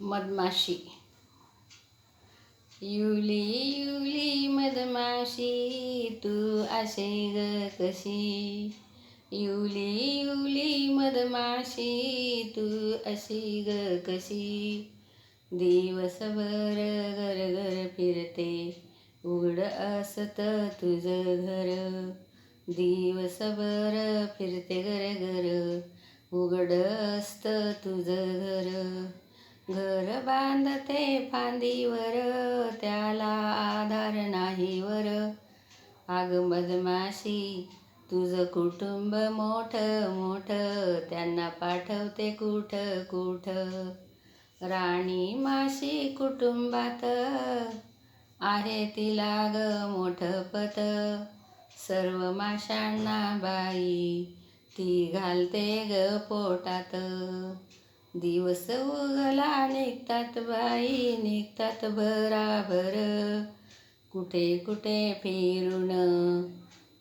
मधमाशी. युली युली मधमाशी तू असे ग कशी? युली युली मधमाशी तू अशी ग कशी? दिवसभर घर घर फिरते उघड असत तुझं घर. दिवसभर फिरते घर घर उघड असत तुझं घर. घर बांधते फांदीवर त्याला आधार नाही वर आग मधमाशी तुझं कुटुंब मोठं मोठं. त्यांना पाठवते कुठं कुठं? राणी माशी कुटुंबात. आहे तिला ग मोठं पत. सर्व माशांना बाई ती घालते ग पोटात. दिवस उगला निघतात बाई निघतात भराभर. कुठे कुठे फिरून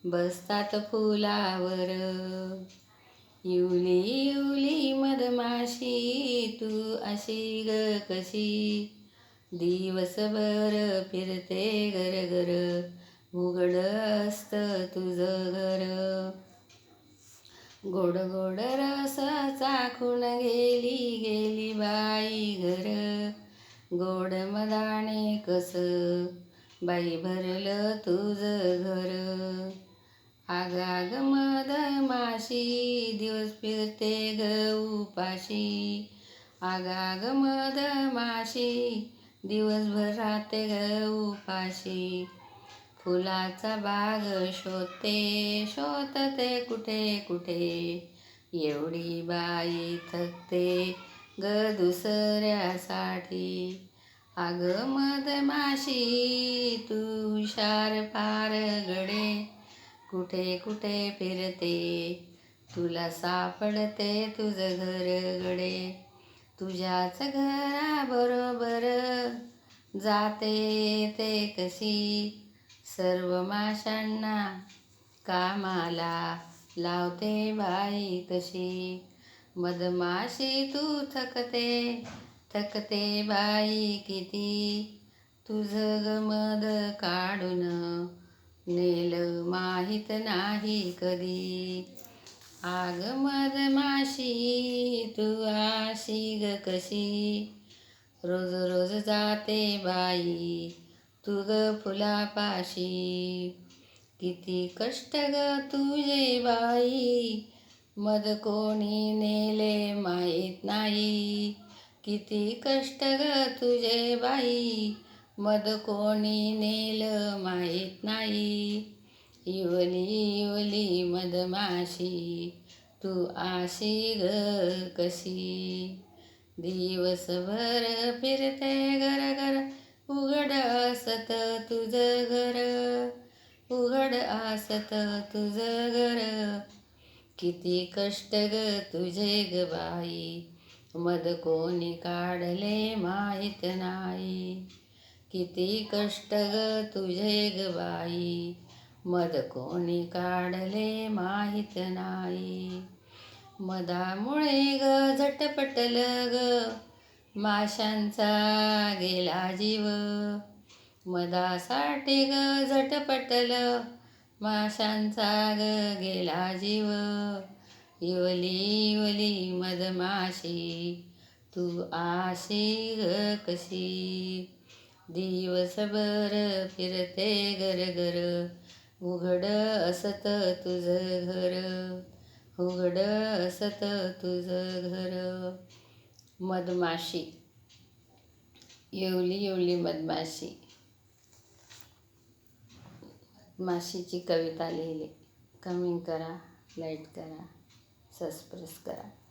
बसतात फुलावर. युली युली मधमाशी तू अशी ग कशी? दिवसभर फिरते घर घर उघड असतं तुझं घर. गोड गोड रस चाखून गेली गेली बाई घर. गोड मदाने कस बाई भरलं तुझं घर. आगाग मद माशी दिवस फिरते ग उपाशी. आगाग मद माशी दिवसभर राहते ग उपाशी. फुलाचा बाग शोधते शोधते कुठे कुठे? एवढी बाई थकते ग दुसऱ्यासाठी. अग मधमाशी तू हुशार फार गडे. कुठे कुठे फिरते? तुला सापडते तुझं घर गडे. तुझ्याच घराबरोबर जाते ते कशी? सर्व माशांना कामाला लावते बाई तशी. मधमाशी तू थकते थकते बाई किती? तुझं ग काढून नेल माहीत नाही कधी. आग मधमाशी तू आशी ग कशी? रोज रोज जाते बाई तू ग फुलापाशी. किती कष्ट ग तुझे बाई. मद कोणी नेले माहीत नाही. किती कष्ट ग तुझे बाई. मद कोणी नेल माहीत नाही. इवली इवली मधमाशी तू आशी ग कशी. दिवसभर फिरते घर घर उघड असत तुझं घर उघड असत तुझं घर. किती कष्ट ग तुझे ग बाई मध कोणी काढले माहीत नाही. किती कष्ट ग तुझे ग बाई मध कोणी काढले माहीत नाही. मधामुळे ग झटपटल ग माशांचा गेला जीव. मधासाठी ग झटपटल. माशांचा ग गेला जीव. इवली इवली मधमाशी. तू आशी ग कशी? दिवसभर फिरते घर घर उघड असत तुझं घर. उघड असत तुझं घर. मधमाशी. येवली येवली मधमाशी. माशीची कविता लिहिली. कमी करा लाइट करा सबस्क्राईब करा.